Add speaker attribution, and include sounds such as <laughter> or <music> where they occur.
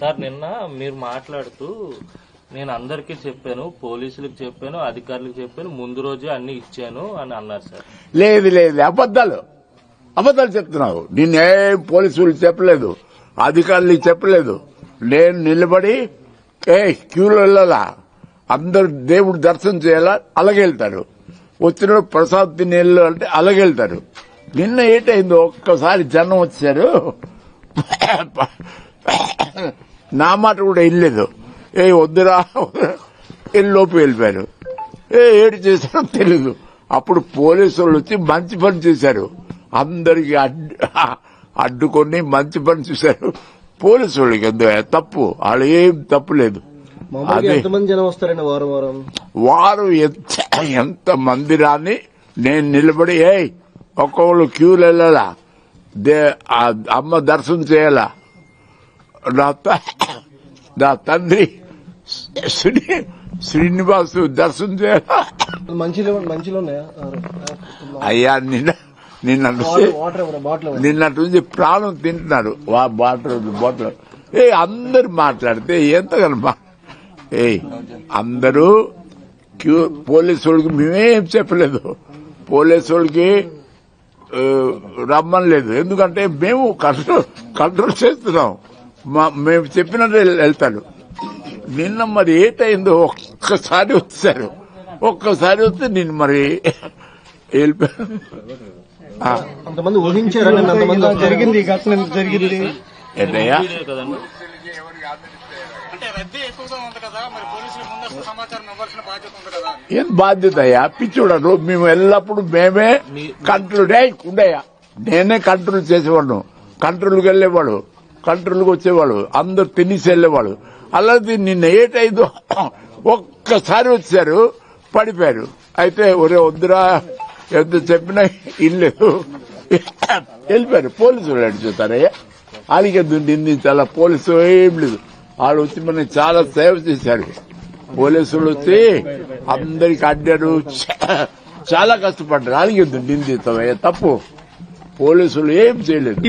Speaker 1: Sir నిన్న మీరు మాట్లాడుతూ నేను అందరికీ చెప్పాను పోలీసులకు చెప్పాను అధికారులకు చెప్పాను ముందు రోజే అన్ని ఇచ్చాను అని అన్నారు సార్.
Speaker 2: లేదు లేదు అబద్దాలు అబద్దాలు చెప్తున్నావు. నిన్నే పోలీసులు చెప్పలేదు అధికారులు చెప్పలేదు. నేను నిలబడి ఏ క్యూలో వెళ్ళాలా? అందరు దేవుడు దర్శనం చేయాలా? అలాగే వెళ్తారు. వచ్చిన ప్రసాద్ తినేళ్ళు అంటే అలాగే వెళ్తారు. నిన్న ఏటైందో ఒక్కసారి జనం వచ్చారు. నా మాట కూడా వెళ్ళలేదు. ఏ వద్దురా. వెళ్ళి లోపు వెళ్ళిపోయారు ఏ ఏడు చేశారో తెలీదు. అప్పుడు పోలీసు వాళ్ళు వచ్చి మంచి పని చేశారు. అందరికి అడ్డు అడ్డుకొని మంచి పని చేశారు. పోలీసు వాళ్ళకి ఎందుకు తప్పు? వాళ్ళు ఏం తప్పు లేదు.
Speaker 3: వారం
Speaker 2: ఎంత మంది రాని నేను నిలబడి ఏ ఒక్కొక్కరు క్యూలు వెళ్ళాలా? దే అమ్మ దర్శనం చేయాలా? నా నా తండ్రి శ్రీ శ్రీనివాసు దర్శనం చేయాలా
Speaker 3: మంచిలో
Speaker 2: అయ్యా నిన్న నిన్న
Speaker 3: వాటర్ ఇవ్వరా బాటిల్ ఇవ్వరా
Speaker 2: నిన్నటి నుంచి ప్రాణం తింటున్నారు. వా బాటిల్ బాటిల్ ఏ అందరు మాట్లాడితే ఎంతగానో మా ఏ అందరూ క్యూ పోలీసు వాళ్ళకి మేమేం చెప్పలేదు. పోలీసు వాళ్ళకి ఆ, రమ్మనలేదు. ఎందుకంటే మేము కంట్రోల్ కంట్రోల్ చేస్తున్నాం. మా మేము చెప్పినట్టు వెళ్- వెళ్తారు నిన్న మరి ఏటైందో ఒక్కసారి వచ్చారు. ఒక్కసారి వస్తే నేను మరి వెళ్ళిపోయాను
Speaker 3: అంతమంది అంతమంది జరిగింది ఘటన జరిగింది?
Speaker 2: ఏంటయ్యా?
Speaker 1: ఇదే కదండి.
Speaker 4: అంటే రద్దీ ఎక్కువగా ఉంది కదా మరి పోలీసులు ముందస్తు సమాచారం ఇవ్వాల్సిన బాధ్యత ఉంది కదా?
Speaker 2: ఏం బాధ్యత అయ్యా పిచ్చోడరు మేము ఎల్లప్పుడు మేమే కంట్రోల్ ఉండయా నేనే కంట్రోల్ చేసేవాడు కంట్రోల్కి వెళ్ళేవాడు. కంట్రోల్కి వచ్చేవాళ్ళు. అందరు తినేసి వెళ్ళేవాళ్ళు. అలాగే నిన్న ఏటైందో <coughs> ఒక్కసారి వచ్చారు పడిపోయారు. అయితే ఒరే వద్దురా ఎంత చెప్పినా ఇల్లేదు <coughs> వెళ్ళిపోయారు. పోలీసులు వాళ్ళు అడిచుతారయ్యా వాళ్ళకి నిందించాలా పోలీసు ఏం లేదు. వాళ్ళు వచ్చి మనకి చాలా సేవ చేశారు. పోలీసులు వచ్చి అందరికి అడ్డారు. <coughs> చాలా కష్టపడ్డారు. అలాగే నిందిస్తామయ్యా తప్పు. పోలీసులు ఏం చేయలేదు.